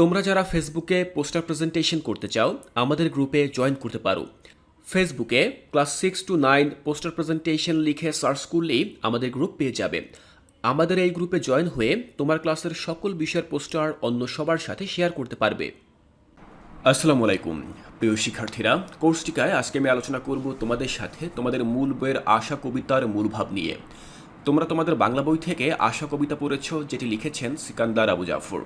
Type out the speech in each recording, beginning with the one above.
তোমরা যারা ফেসবুকে পোস্টার প্রেজেন্টেশন করতে চাও, আমাদের গ্রুপে জয়েন করতে পারো। ফেসবুকে class six to nine poster presentation লিখে সার্চ করলেই আমাদের গ্রুপ পেয়ে যাবে। আমাদের এই গ্রুপে জয়েন হয়ে তোমার ক্লাসের সকল বিষয়ের পোস্টার অন্য সবার সাথে শেয়ার করতে পারবে। আসসালামু আলাইকুম। প্রিয় শিক্ষার্থীরা কোর্সটিকায় আজকে আমি আলোচনা করব তোমাদের সাথে তোমাদের মূল বইয়ের আশা, কবিতার মূল ভাব নিয়ে। তোমরা তোমাদের বাংলা বই থেকে আশা কবিতা পড়েছ, যেটি লিখেছেন সিকান্দার আবু জাফর।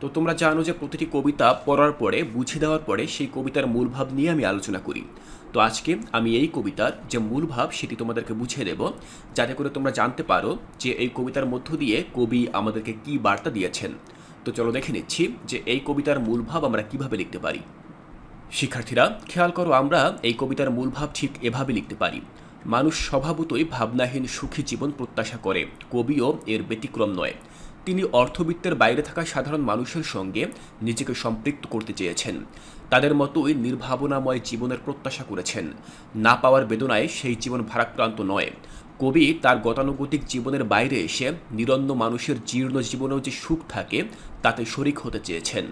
তো তোমরা জানো যে প্রতিটি কবিতা পড়ার পরে, বুঝে দেওয়ার পরে সেই কবিতার মূল ভাব নিয়ে আমি আলোচনা করি। তো আজকে আমি এই কবিতার যে মূল ভাব, সেটি তোমাদেরকে বুঝিয়ে দেব। যাতে করে তোমরা জানতে পারো যে এই কবিতার মধ্য দিয়ে কবি আমাদেরকে কি বার্তা দিয়েছেন। তো চলো দেখে নিচ্ছি যে এই কবিতার মূল ভাব আমরা কীভাবে লিখতে পারি। শিক্ষার্থীরা, খেয়াল করো আমরা এই কবিতার মূল ভাব ঠিক এভাবে লিখতে পারি। মানুষ স্বভাবতই ভাবনাহীন সুখী জীবন প্রত্যাশা করে, কবিও এর ব্যতিক্রম নয়। তিনি অর্থবিত্তের বাইরে থাকা সাধারণ মানুষের সঙ্গে নিজেকে সম্পৃক্ত করতে চেয়েছেন। তাদের মতোই নির্ভাবনাময় জীবনের প্রত্যাশা করেছেন। না পাওয়ার বেদনায় সেই জীবন ভারাক্রান্ত নয়। কবি তার গতানুগতিক জীবনের বাইরে এসে নিরন্ন মানুষের জীর্ণ জীবনেও যে সুখ থাকে, তাতে শরিক হতে চেয়েছেন।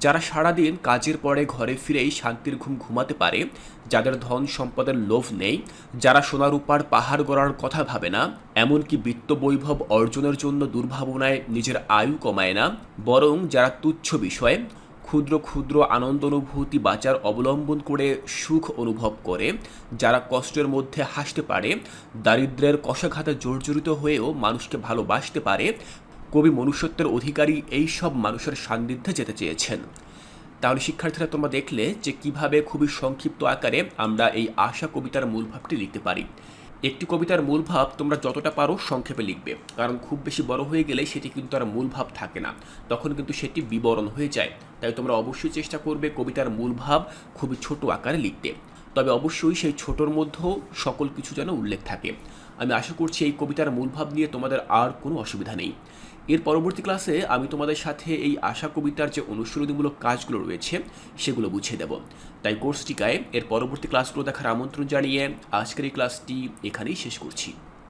যারা সারাদিন কাজের পরে ঘরে ফিরেই শান্তির ঘুম ঘুমাতে পারে, যাদের ধন সম্পদের লোভ নেই, যারা সোনার উপার পাহাড় গড়ার কথা ভাবে না, এমনকি বিত্ত বৈভব অর্জনের জন্য দুর্ভাবনায় নিজের আয়ু কমায় না, বরং যারা তুচ্ছ বিষয়ে ক্ষুদ্র ক্ষুদ্র আনন্দ অনুভূতি বাঁচার অবলম্বন করে সুখ অনুভব করে, যারা কষ্টের মধ্যে হাসতে পারে দারিদ্র্যের কষাঘাতে জর্জরিত হয়েও মানুষকে ভালোবাসতে পারে, কবি মনুষ্যত্বের অধিকারী এই সব মানুষের সান্নিধ্যে যেতে চেয়েছেন। তাহলে শিক্ষার্থীরা তোমরা দেখলে যে কীভাবে খুবই সংক্ষিপ্ত আকারে আমরা এই আশা কবিতার মূল ভাবটি লিখতে পারি। একটি কবিতার মূল ভাব তোমরা যতটা পারো সংক্ষেপে লিখবে। কারণ খুব বেশি বড় হয়ে গেলে সেটি কিন্তু আর মূল ভাব থাকে না। তখন কিন্তু সেটি বিবরণ হয়ে যায়। তাই তোমরা অবশ্যই চেষ্টা করবে কবিতার মূল ভাব খুবই ছোট আকারে লিখতে। তবে অবশ্যই সেই ছোটোর মধ্যেও সকল কিছু যেন উল্লেখ থাকে। আমি আশা করছি এই কবিতার মূলভাব নিয়ে তোমাদের আর কোনো অসুবিধা নেই। এর পরবর্তী ক্লাসে আমি তোমাদের সাথে এই আশা কবিতার যে অনুশীলনীমূলক কাজগুলো রয়েছে, সেগুলো বুঝিয়ে দেব। তাই কোর্সটিকায় এর পরবর্তী ক্লাসগুলো দেখার আমন্ত্রণ জানিয়ে আজকের এই ক্লাসটি এখানেই শেষ করছি।